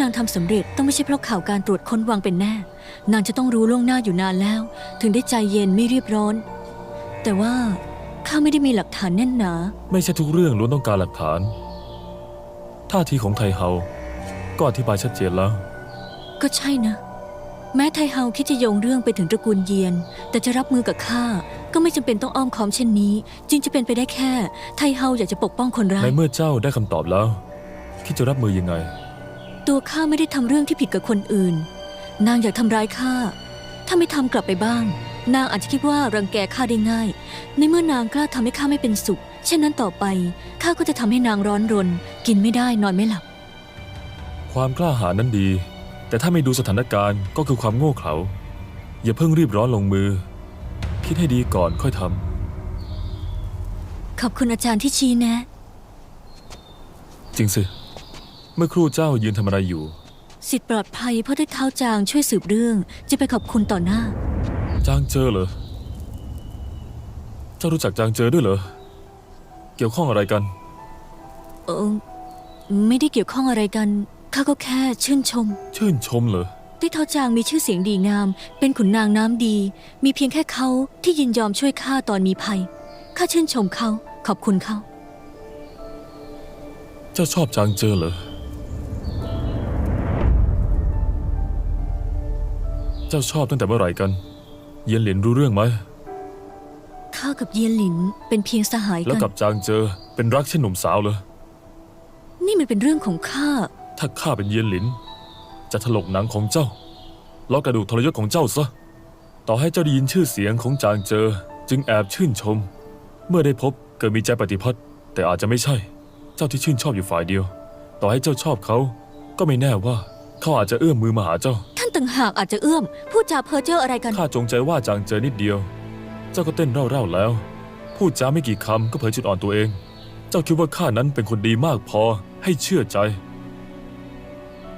นางทำสำเร็จต้องไม่ใช่เพราะข่าวการตรวจค้นวังเป็นแน่ นางจะต้องรู้ล่วงหน้าอยู่นานแล้ว ถึงได้ใจเย็นไม่รีบร้อน แต่ว่าข้าไม่ได้มีหลักฐานแน่นหนา ไม่ใช่ทุกเรื่องล้วนต้องการหลักฐาน ท่าทีของไทเฮา ก็อธิบายชัดเจนแล้ว ก็ใช่นะ แม้ไทเฮาคิดจะโยงเรื่องไปถึงตระกูลเยียน แต่จะรับมือกับข้าก็ไม่จำเป็นต้องอ้อมค้อมเช่นนี้ จึงจะเป็นไปได้แค่ ไทเฮาอยากจะปกป้องคนร้าในย เมื่อเจ้าได้คำตอบแล้ว คิดจะรับมือยังไง ตัวข้าไม่ได้ทำเรื่องที่ผิดกับคนอื่น นางอยากทำร้ายข้า ถ้าไม่ทำกลับไปบ้าง นางอาจจะคิดว่ารังแกข้าได้ง่าย ในเมื่อนางกล้าทำให้ข้าไม่เป็นสุข เช่นนั้นต่อไปข้าก็จะทำให้นางร้อนรน กินไม่ได้นอนไม่หลับ ความกล้าหาญนั้นดี แต่ถ้าไม่ดูสถานการณ์ก็คือความโง่เขลา อย่าเพิ่งรีบร้อนลงมือ คิดให้ดีก่อนค่อยทขอบคุณอาจารย์ที่ชี้แนะำจริงสิ เมื่อครู่เจ้ายืนทำอะไรอยู่ สิทธิ์ปลอดภัยเพราะได้เท้าจางช่วยสืบเรื่อง จะไปขอบคุณต่อหน้า จางเจอเหรอ เจ้ารู้จักจางเจอด้วยเหรอ เกี่ยวข้องอะไรกัน เออไม่ได้เกี่ยวข้องอะไรกัน ข้าก็แค่ชื่นชม ชื่นชมเหรอที่เท้าจางมีชื่อเสียงดีงาม เป็นขุนนางน้ำดี มีเพียงแค่เขาที่ยินยอมช่วยข้าตอนมีภัย ข้าชื่นชมเขา ขอบคุณเขา เจ้าชอบจางเจอเหรอ เจ้าชอบตั้งแต่เมื่อไหร่กัน เยียนเหรียญรู้เรื่องไหม ข้ากับเยียนหลินเป็นเพียงสหายแล้วกันกับจางเจอเป็นรักเช่นหนุ่มสาวเหรอนี่มันเป็นเรื่องของข้า ถ้าข้าเป็นเยียนหลิน จะถลกหนังของเจ้าล้อกระดูกทรยศของเจ้าซะ ต่อให้เจ้าได้ยินชื่อเสียงของจางเจอ จึงแอบชื่นชม เมื่อได้พบเกิดมีใจปฏิพัติแต่อาจจะไม่ใช่ เจ้าที่ชื่นชอบอยู่ฝ่ายเดียว ต่อให้เจ้าชอบเขา ก็ไม่แน่ว่าเขาอาจจะเอื้อมมือมาหาเจ้าท่าน ต่างหากอาจจะเอื้อม พูดจาเพ้อเจ้ออะไรกัน ข้าจงใจว่าจางเจอนิดเดียว เจ้าก็เต้นเร่าๆแล้ว พูดจาไม่กี่คำก็เผยจุดอ่อนตัวเอง เจ้าคิดว่าข้านั้นเป็นคนดีมากพอให้เชื่อใจ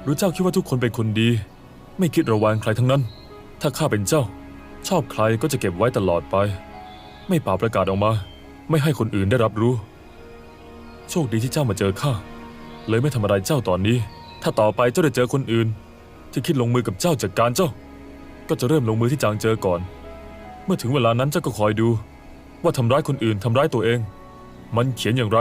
หรือเจ้าคิดว่าทุกคนเป็นคนดี ไม่คิดระแวงใครทั้งนั้น ถ้าข้าเป็นเจ้า ชอบใครก็จะเก็บไว้ตลอดไป ไม่ป่าประกาศออกมา ไม่ให้คนอื่นได้รับรู้ โชคดีที่เจ้ามาเจอข้าเลยไม่ทำอะไรเจ้าตอนนี้ ถ้าต่อไปเจ้าได้เจอคนอื่น ที่คิดลงมือกับเจ้าจัดการเจ้า ก็จะเริ่มลงมือที่จางเจอก่อน เมื่อถึงเวลานั้นเจ้าก็คอยดู ว่าทำร้ายคนอื่นทำร้ายตัวเอง มันเขียนอย่างไร